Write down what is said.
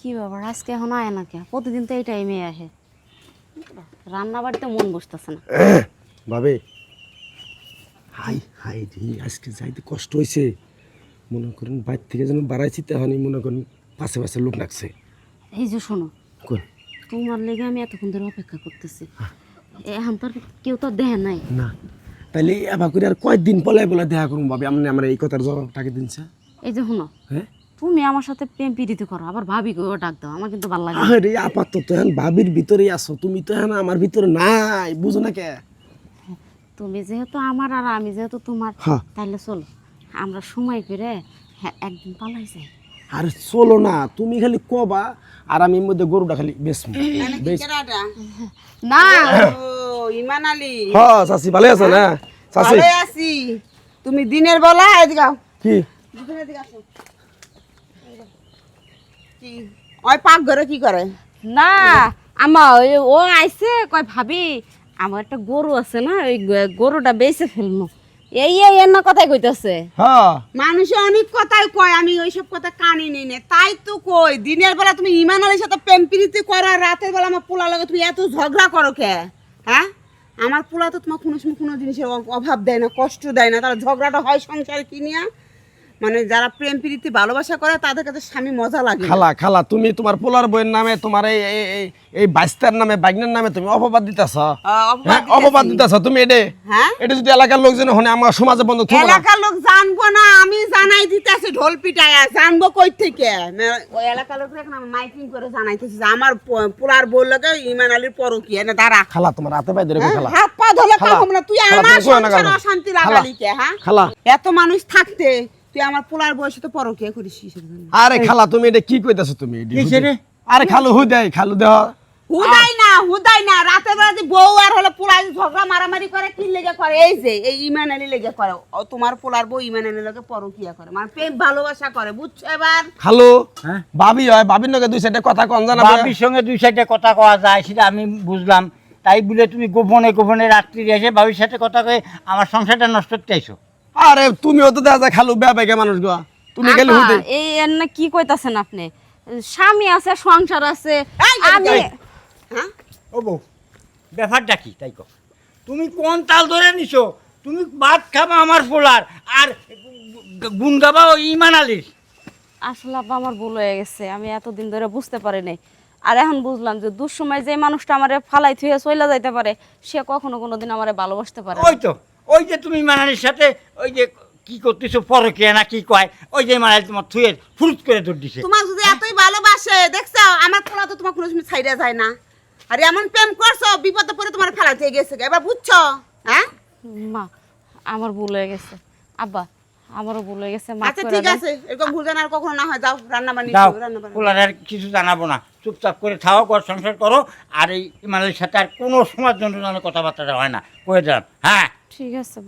কি ব্যাপার? আজকে এখন আয় না কে প্রতিদিন তো এই টাইমে আসে। রান্না বাড়িতে মন বসতেছে না। ভাবে। হাই হাই রে আজকে যাইতে কষ্ট হয়েছে মনে করেন বাইর থেকে যেন বাড়াইছি তখনই মনে করেন পাশে পাশে লোক লাগছে এই যে শোনো কোন? তোমার লেগে আমি এতক্ষণ ধরে অপেক্ষা করতেছি। এখন তো আর কেউ তো দেখে নাই। না। তাইলে এবার করে আর কয়েকদিন পলাই পলাই দেখা করুন ভাবে? আপনি আমার এই কথার জবাবটাকে দিনছে। এই যে শোনো হ্যাঁ? তুমি আমার সাথে প্রেম প্রীতি করো আবার ভাবি কেউ ডাক দাও আমার কিন্তু ভালো লাগে আরে আপাতত এখন ভাবির ভিতরেই আছো তুমি তো এখন আমার ভিতরে নাই বুঝো না কে? তুমি যেহেতু আমার আর আমি যেহেতু তোমার হ্যাঁ। তাহলে চলো আমরা সময় করে হ্যাঁ একদিন পালাই যাই। আরে চলো না তুমি খালি কবা আর আমি এর মধ্যে গরুটা খালি বেশ বেশ না। ও ইমান আলী। হ্যাঁ চাষি ভালো আছে না চাষি আছি। তুমি দিনের বেলা এদিকে কি? দুপুরে এদিকে আসো। কি? ওই পাক ঘরে কি করে? না ও আইছে কয় ভাবি আমার একটা গরু আছে না ওই গরুটা বেঁচে ফেলব এই এই এর না কথাই কইতেছে। হ্যাঁ। মানুষে অনেক কথাই কয় আমি ওইসব কথা কানি নেই না। তাই তো কই দিনের বেলা তুমি ইমান আলীর সাথে প্রেম প্রীতি করো রাতের বেলা আমার পোলা লাগে তুমি এত ঝগড়া করো কে? হ্যাঁ? আমার পোলা তো তোমার কোনো সময় কোনো জিনিসের অভাব দেয় না কষ্ট দেয় না তাহলে ঝগড়াটা হয় সংসারে কি নিয়ে? মানে যারা প্রেম প্রীতি ভালোবাসা করে তাদের কাছে স্বামী মজা লাগে খালা খালা তুমি তোমার পোলার বইয়ের নামে তোমার এই এই- বাইস্তার নামে বাইকনের নামে তুমি অপবাদ দিতেছ? অপবাদ হ্যাঁ দিতেছি। তুমি এডে? হ্যাঁ? এটা যদি এলাকার লোকজন হনে আমার সমাজে বন্ধ থাকবে এলাকার লোক জানব না আমি জানাই দিতেছি ঢোল পিটায় জানব কই থেকে? ওই এলাকার লোক এখন মাইকিং করে জানাইতেছি যে আমার পোলার বউ লাগে ইমান আলীর পরকি এনে দাঁড়া। খালা তোমার হাতে পাই ধরে হ্যাঁ? খালা? হাত পা ধরে কাম না তুই আমার সংসার অশান্তি লাগালি কে হ্যাঁ? খালা। এত মানুষ থাকতে তুই আমার পোলার বয়সে তো পরকিয়া করিস আরে খালা তুমি এটা কি কইতাছো তুমি? আরে খালু হু দেয় খালু দেহ। হুদাই না হুদাই না। রাতের বেলা যে বউ আর হলো পোলা ঝগড়া মারামারি করে কি লেগে করে? এই যে এই ইমান আলী লেগে করে। ও তোমার পোলার বউ ইমান আলী লেগে পরকিয়া করে। মানে প্রেম ভালোবাসা করে বুঝছ এবার? খালু হ্যাঁ? ভাবি হয় ভাবির নগে দুই সাইডে কথা কন জানা? বাবির সঙ্গে দুই সাইডে কথা কওয়া যায় সেটা আমি বুঝলাম। তাই বলে তুমি গোপনে গোপনে রাত্রি এসে বাবির সাথে কথা কয়ে আমার সংসারটা নষ্ট করতে আইছো? আরে তুমিও তো দেখা যায় খালু বেয়া বেগে মানুষ গো। তুমি খালি হু আপা, দেয় এই এর না কি কইতাছেন আপনি? স্বামী আছে সংসার আছে আমি হ্যাঁ? ও বউ ব্যাপারটা কি? তাই কো তুমি কোন তাল ধরে নিছো? তুমি ভাত খাবা আমার পোলার আর গুন গাবা ওই ইমান আলীর। আসলে আপা আমার ভুল হয়ে গেছে। আমি এতদিন ধরে বুঝতে পারি নাই। আর এখন বুঝলাম যে দুঃসময় যে মানুষটা আমারে ফালাই থুয়ে চলে যাইতে পারে সে কখনো কোনোদিন আমারে ভালোবাসতে পারে ওই তো। ওই যে তুমি ইমান আলীর সাথে ওই যে কি করতেছো পরকিয়া না কি কয়? ওই যে ইমান তোমার থুয়ে ফুরুত করে দৌড় দিছে। তোমার যদি এতই ভালোবাসে দেখছ? আমার পোলা তো তোমার কোনো সময় ছাইড়া যায় না। আর এমন প্রেম করছ বিপদে পড়ে তোমার ফেলাতে গেছে এবার বুঝছ? হ্যাঁ? মা আমার ভুল হয়ে গেছে। আব্বা আমারও ভুল হয়ে গেছে আচ্ছা ঠিক আছে। এরকম ভুল যেন আর কখনো না হয়। যাও রান্না বান্নি দাও পোলার আর কিছু জানাব না। চুপচাপ করে খাওয়া ঘর সংসার করো। আর এই ইমান সাথে আর কোনো সময়ের জন্য কথাবার্তা হয় না। কয়ে দিলাম হ্যাঁ? ঠিক আছে।